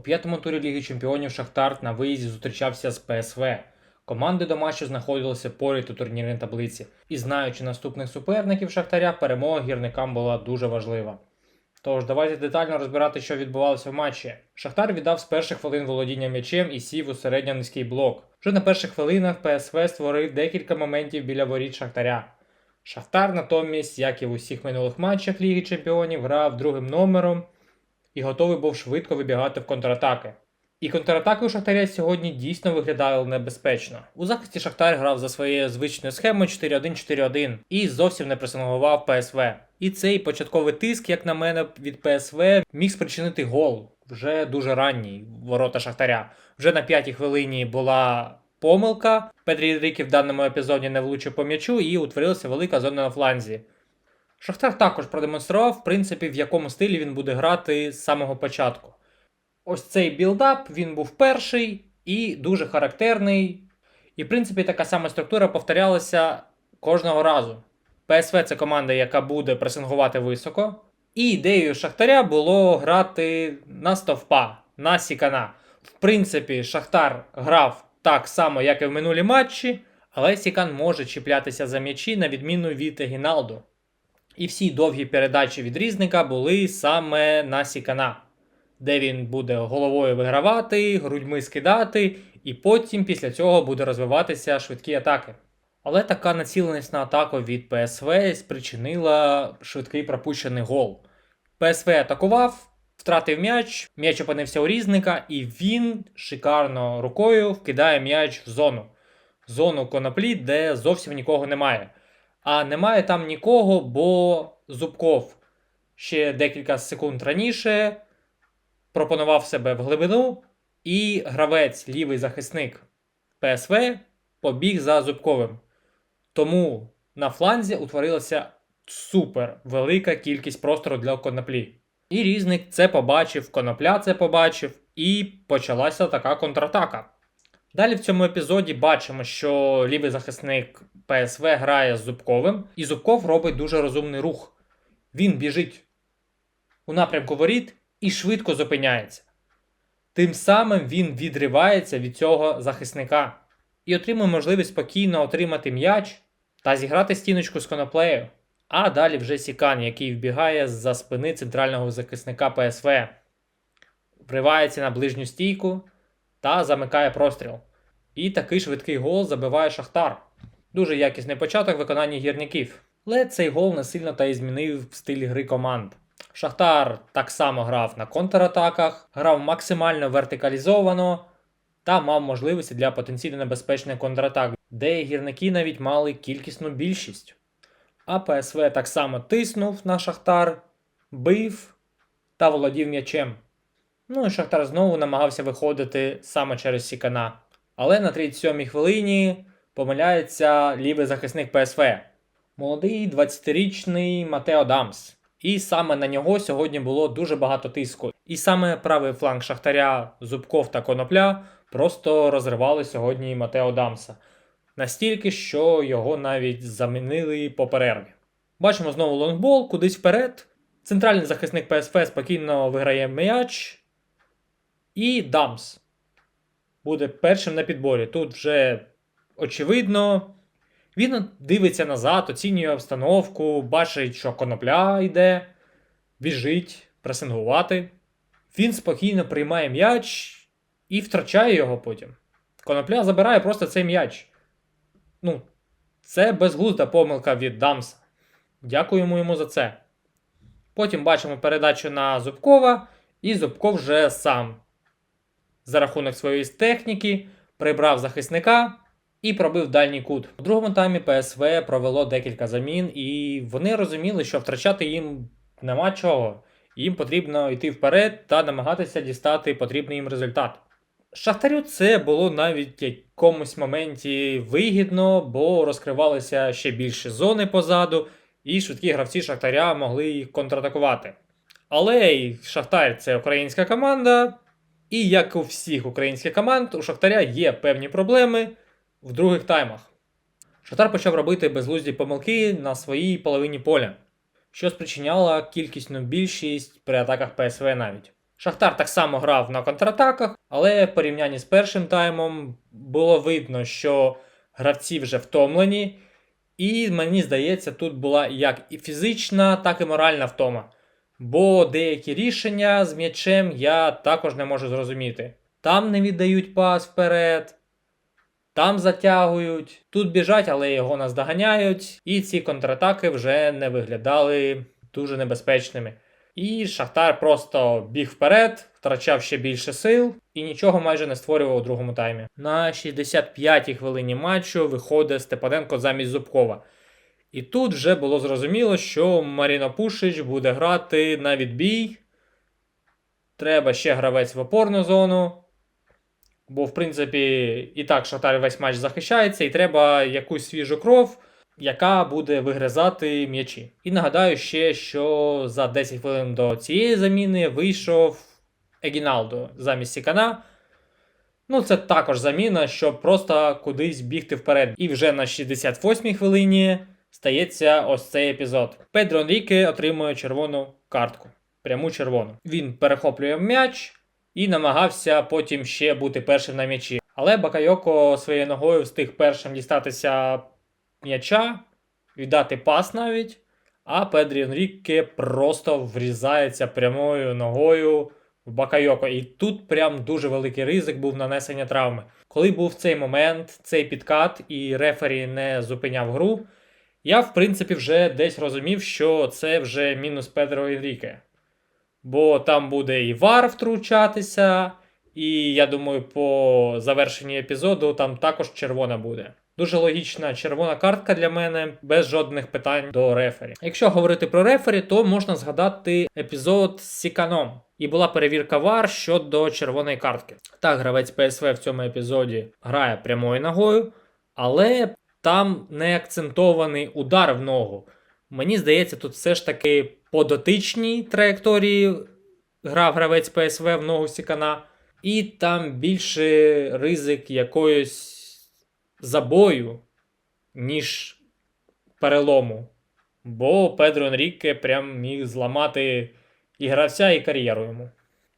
У п'ятому турі Ліги Чемпіонів Шахтар на виїзді зустрічався з ПСВ. Команди до матчу знаходилися поряд у турнірній таблиці, і знаючи наступних суперників Шахтаря, перемога гірникам була дуже важлива. Тож давайте детально розбирати, що відбувалося в матчі. Шахтар віддав з перших хвилин володіння м'ячем і сів у середньо-низький блок. Вже на перших хвилинах ПСВ створив декілька моментів біля воріт Шахтаря. Шахтар натомість, як і в усіх минулих матчах Ліги Чемпіонів, грав другим номером і готовий був швидко вибігати в контратаки. І контратаки у Шахтаря сьогодні дійсно виглядали небезпечно. У захисті Шахтар грав за своєю звичною схемою 4-1-4-1 і зовсім не пресингував ПСВ. І цей початковий тиск, як на мене, від ПСВ міг спричинити гол вже дуже ранній ворота Шахтаря. Вже на п'ятій хвилині була помилка. Петрій Рікі в даному епізоді не влучив по м'ячу і утворилася велика зона на фланзі. Шахтар також продемонстрував, в принципі, в якому стилі він буде грати з самого початку. Ось цей білдап він був перший і дуже характерний. І, в принципі, така сама структура повторялася кожного разу. ПСВ це команда, яка буде пресингувати високо. І ідеєю Шахтаря було грати на стовпа, на Сікана. В принципі, Шахтар грав так само, як і в минулі матчі, але Сікан може чіплятися за м'ячі на відміну від Гіналду. І всі довгі передачі від різника були саме на Сікана, де він буде головою вигравати, грудьми скидати, і потім після цього буде розвиватися швидкі атаки. Але така націленість на атаку від ПСВ спричинила швидкий пропущений гол. ПСВ атакував, втратив м'яч, м'яч опинився у різника, і він шикарно рукою вкидає м'яч в зону. Зону коноплі, де зовсім нікого немає. А немає там нікого, бо Зубков ще декілька секунд раніше пропонував себе в глибину, і гравець, лівий захисник ПСВ, побіг за Зубковим. Тому на фланзі утворилася супер велика кількість простору для коноплі. І різник це побачив, конопля це побачив, і почалася така контратака. Далі в цьому епізоді бачимо, що лівий захисник ПСВ грає з Зубковим, і Зубков робить дуже розумний рух. Він біжить у напрямку воріт і швидко зупиняється. Тим самим він відривається від цього захисника і отримує можливість спокійно отримати м'яч та зіграти стіночку з коноплею. А далі вже Сікан, який вбігає з-за спини центрального захисника ПСВ, вривається на ближню стійку та замикає простріл. І такий швидкий гол забиває Шахтар. Дуже якісний початок виконання гірників. Але цей гол не сильно та й змінив стиль гри команд. Шахтар так само грав на контратаках, грав максимально вертикалізовано та мав можливості для потенційно небезпечних контратак, де гірники навіть мали кількісну більшість. А ПСВ так само тиснув на Шахтар, бив та володів м'ячем. Ну і Шахтар знову намагався виходити саме через Сікана. Але на 37-й хвилині помиляється лівий захисник ПСВ. Молодий 20-річний Матео Дамс. І саме на нього сьогодні було дуже багато тиску. І саме правий фланг Шахтаря, Зубков та Конопля просто розривали сьогодні Матео Дамса. Настільки, що його навіть замінили по перерві. Бачимо знову лонгбол, кудись вперед. Центральний захисник ПСВ спокійно виграє м'яч. І Дамс буде першим на підборі. Тут вже очевидно. Він дивиться назад, оцінює обстановку, бачить, що конопля йде, біжить пресингувати. Він спокійно приймає м'яч і втрачає його потім. Конопля забирає просто цей м'яч. Ну, це безглузда помилка від Дамса. Дякуємо йому за це. Потім бачимо передачу на Зубкова, і Зубков вже сам за рахунок своєї техніки прибрав захисника і пробив дальній кут. У другому таймі ПСВ провело декілька замін, і вони розуміли, що втрачати їм нема чого. Їм потрібно йти вперед та намагатися дістати потрібний їм результат. Шахтарю це було навіть в якомусь моменті вигідно, бо розкривалися ще більше зони позаду, і швидкі гравці Шахтаря могли їх контратакувати. Але Шахтар це українська команда, і як у всіх українських команд, у Шахтаря є певні проблеми в других таймах. Шахтар почав робити безглузді помилки на своїй половині поля, що спричиняло кількісну більшість при атаках ПСВ навіть. Шахтар так само грав на контратаках, але в порівнянні з першим таймом було видно, що гравці вже втомлені, і мені здається, тут була як і фізична, так і моральна втома. Бо деякі рішення з м'ячем я також не можу зрозуміти. Там не віддають пас вперед, там затягують, тут біжать, але його наздоганяють, і ці контратаки вже не виглядали дуже небезпечними. І Шахтар просто біг вперед, втрачав ще більше сил і нічого майже не створював у другому таймі. На 65-й хвилині матчу виходить Степаненко замість Зубкова. І тут вже було зрозуміло, що Маріно Пушич буде грати на відбій. Треба ще гравець в опорну зону. Бо, в принципі, і так Шахтар весь матч захищається, і треба якусь свіжу кров, яка буде вигризати м'ячі. І нагадаю ще, що за 10 хвилин до цієї заміни вийшов Егіналдо замість Сікана. Ну, це також заміна, щоб просто кудись бігти вперед. І вже на 68-й хвилині стається ось цей епізод. Педро Енріке отримує червону картку. Пряму червону. Він перехоплює м'яч і намагався потім ще бути першим на м'ячі. Але Бакайоко своєю ногою встиг першим дістатися м'яча, віддати пас навіть. А Педрі Енріке просто врізається прямою ногою в Бакайоко. І тут прям дуже великий ризик був нанесення травми. Коли був цей момент, цей підкат, і рефері не зупиняв гру, я, в принципі, вже десь розумів, що це вже мінус Педро Енріке. Бо там буде і вар втручатися, і я думаю, по завершенні епізоду там також червона буде. Дуже логічна червона картка для мене, без жодних питань до рефері. Якщо говорити про рефері, то можна згадати епізод з Сіканом. І була перевірка вар щодо червоної картки. Так, гравець ПСВ в цьому епізоді грає прямою ногою, але там не акцентований удар в ногу. Мені здається, тут все ж таки по дотичній траєкторії грав гравець ПСВ в ногу Сікана, і там більше ризик якоїсь забою, ніж перелому. Бо Педро Енріке прям міг зламати і гравця, і кар'єру йому.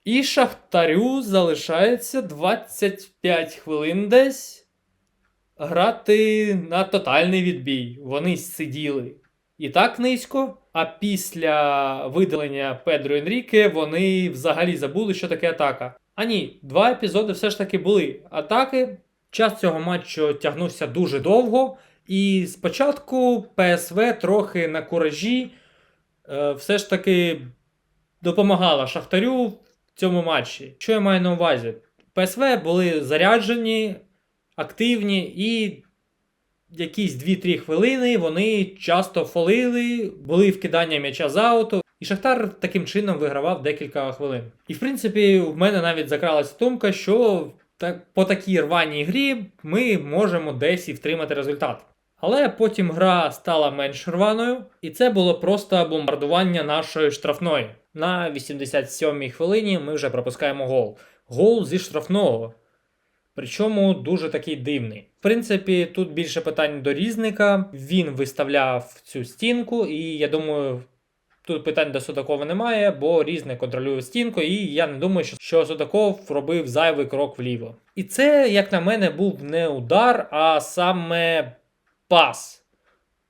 І Шахтарю залишається 25 хвилин десь грати на тотальний відбій. Вони сиділи і так низько. А після видалення Педро Енріке вони взагалі забули, що таке атака. А ні, два епізоди все ж таки були атаки. Час цього матчу тягнувся дуже довго, і спочатку ПСВ трохи на куражі е, все ж таки допомагала Шахтарю в цьому матчі. Що я маю на увазі? ПСВ були заряджені, активні і якісь 2-3 хвилини вони часто фолили, були вкидання м'яча з ауту. І Шахтар таким чином вигравав декілька хвилин. І в принципі, в мене навіть закралася думка, що по такій рваній грі ми можемо десь і втримати результат. Але потім гра стала менш рваною, і це було просто бомбардування нашої штрафної. На 87-й хвилині ми вже пропускаємо гол. Гол зі штрафного. Причому дуже такий дивний. В принципі, тут більше питань до різника. Він виставляв цю стінку, і я думаю, тут питань до Судакова немає, бо різник контролює стінку, і я не думаю, що Судаков робив зайвий крок вліво. І це, як на мене, був не удар, а саме пас.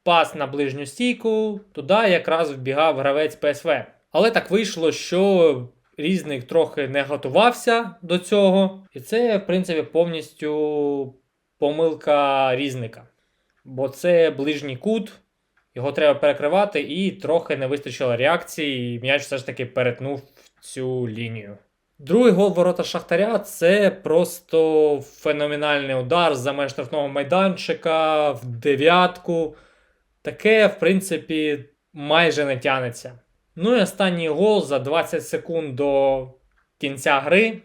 Пас на ближню стійку, туди якраз вбігав гравець ПСВ. Але так вийшло, що різник трохи не готувався до цього. І це, в принципі, повністю помилка різника. Бо це ближній кут, його треба перекривати, і трохи не вистачило реакції, і м'яч все ж таки перетнув цю лінію. Другий гол ворота Шахтаря це просто феноменальний удар за меж штрафного майданчика в дев'ятку. Таке, в принципі, майже не тянеться. Ну і останній гол за 20 секунд до кінця гри.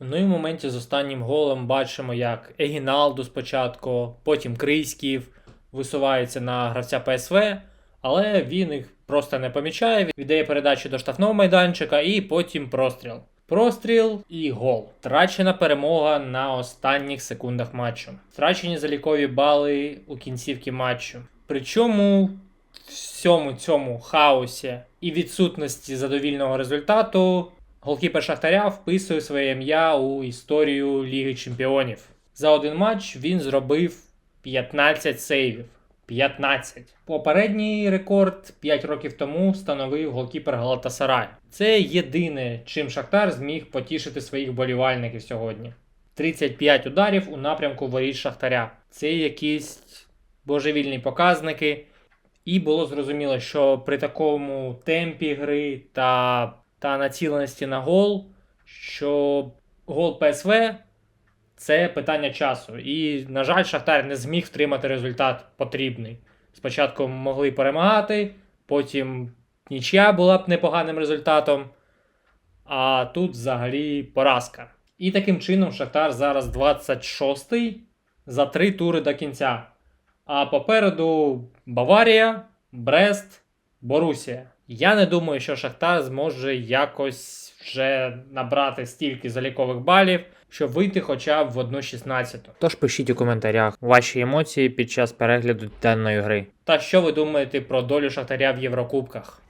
Ну і в моменті з останнім голом бачимо, як Егіналду спочатку, потім Крийськів висувається на гравця ПСВ, але він їх просто не помічає, віддає передачу до штрафного майданчика і потім простріл. Простріл і гол. Втрачена перемога на останніх секундах матчу. Втрачені залікові бали у кінцівці матчу. Причому в всьому цьому хаосі і відсутності задовільного результату Голкіпер Шахтаря вписує своє ім'я у історію Ліги Чемпіонів. За один матч він зробив 15 сейвів. 15. Попередній рекорд 5 років тому встановив голкіпер Галатасарай. Це єдине, чим Шахтар зміг потішити своїх болівальників сьогодні. 35 ударів у напрямку воріт Шахтаря. Це якісь божевільні показники. І було зрозуміло, що при такому темпі гри та, та націленості на гол, що гол ПСВ це питання часу. І, на жаль, Шахтар не зміг втримати результат потрібний. Спочатку могли перемагати, потім нічия була б непоганим результатом. А тут взагалі поразка. І таким чином Шахтар зараз 26-й за три тури до кінця. А попереду Баварія, Брест, Борусія. Я не думаю, що Шахтар зможе якось вже набрати стільки залікових балів, щоб вийти хоча б в 1-16. Тож пишіть у коментарях ваші емоції під час перегляду даної гри. Та що ви думаєте про долю Шахтаря в Єврокубках?